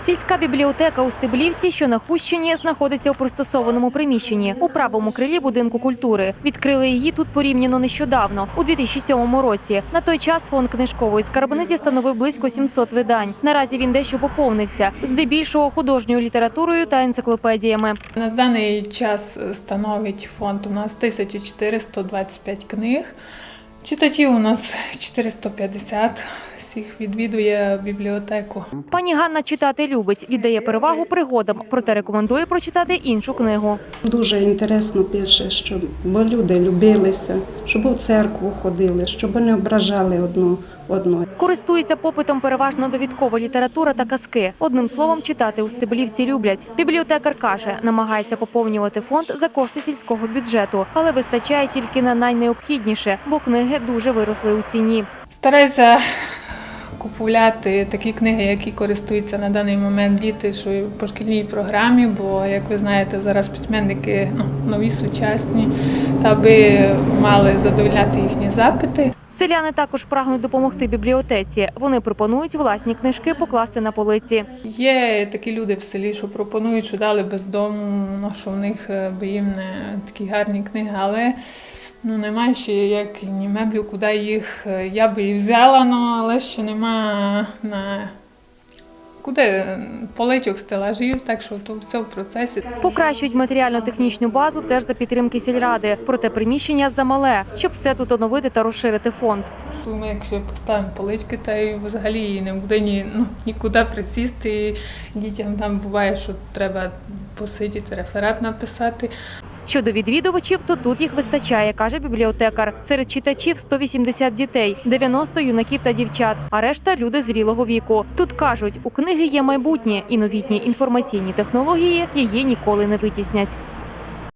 Сільська бібліотека у Стеблівці, що на Хущині, знаходиться у пристосованому приміщенні у правому крилі будинку культури. Відкрили її тут порівняно нещодавно, у 2007 році. На той час фонд книжкової скарбниці становив близько 700 видань. Наразі він дещо поповнився, здебільшого художньою літературою та енциклопедіями. На даний час становить фонд у нас 1425 книг. Читачів у нас 450. Всіх відвідує бібліотеку. Пані Ганна читати любить, віддає перевагу пригодам, проте рекомендує прочитати іншу книгу. Дуже інтересно пише, щоб бо люди любилися, щоб у церкву ходили, щоб не ображали одну одного. Користується попитом переважно довідкова література та казки. Одним словом, читати у Стеблівці люблять. Бібліотекар каже, намагається поповнювати фонд за кошти сільського бюджету, але вистачає тільки на найнеобхідніше, бо книги дуже виросли у ціні. Стараюся купувати такі книги, які користуються на даний момент діти, що по шкільній програмі, бо, як ви знаєте, зараз письменники ну, нові сучасні, та аби мали задовольняти їхні запити. Селяни також прагнуть допомогти бібліотеці. Вони пропонують власні книжки покласти на полиці. Є такі люди в селі, що пропонують, що дали без дому, ну, що в них е, би їм не такі гарні книги, але ну, немає ще як ні меблів, куди їх е, я би і взяла, ну, але ще нема на куди поличок стелажів, так що то все в процесі. Покращують матеріально-технічну базу теж за підтримки сільради. Проте приміщення замале, щоб все тут оновити та розширити фонд. Думаю, якщо поставимо полички, та й взагалі не буде ні, ну, нікуди присісти. І дітям там буває, що треба посидіти, реферат написати. Щодо відвідувачів, то тут їх вистачає, каже бібліотекар. Серед читачів 180 дітей, 90 юнаків та дівчат, а решта люди зрілого віку. Тут кажуть, у книги є майбутнє, і новітні інформаційні технології її ніколи не витіснять.